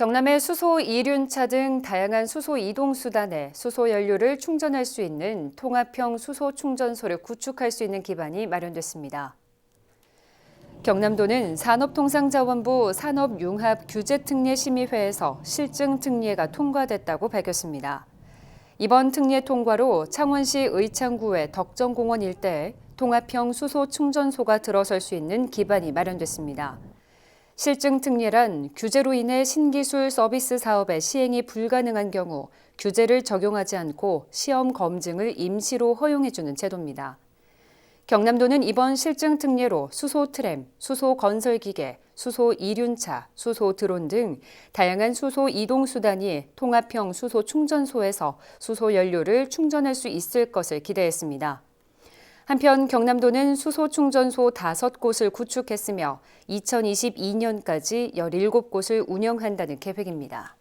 경남의 수소 이륜차 등 다양한 수소 이동 수단에 수소 연료를 충전할 수 있는 통합형 수소 충전소를 구축할 수 있는 기반이 마련됐습니다. 경남도는 산업통상자원부 산업융합규제특례심의회에서 실증 특례가 통과됐다고 밝혔습니다. 이번 특례 통과로 창원시 의창구의 덕정공원 일대에 통합형 수소 충전소가 들어설 수 있는 기반이 마련됐습니다. 실증 특례란 규제로 인해 신기술 서비스 사업의 시행이 불가능한 경우 규제를 적용하지 않고 시험 검증을 임시로 허용해주는 제도입니다. 경남도는 이번 실증 특례로 수소 트램, 수소 건설 기계, 수소 이륜차, 수소 드론 등 다양한 수소 이동 수단이 통합형 수소 충전소에서 수소 연료를 충전할 수 있을 것을 기대했습니다. 한편 경남도는 수소 충전소 5곳을 구축했으며 2022년까지 17곳을 운영한다는 계획입니다.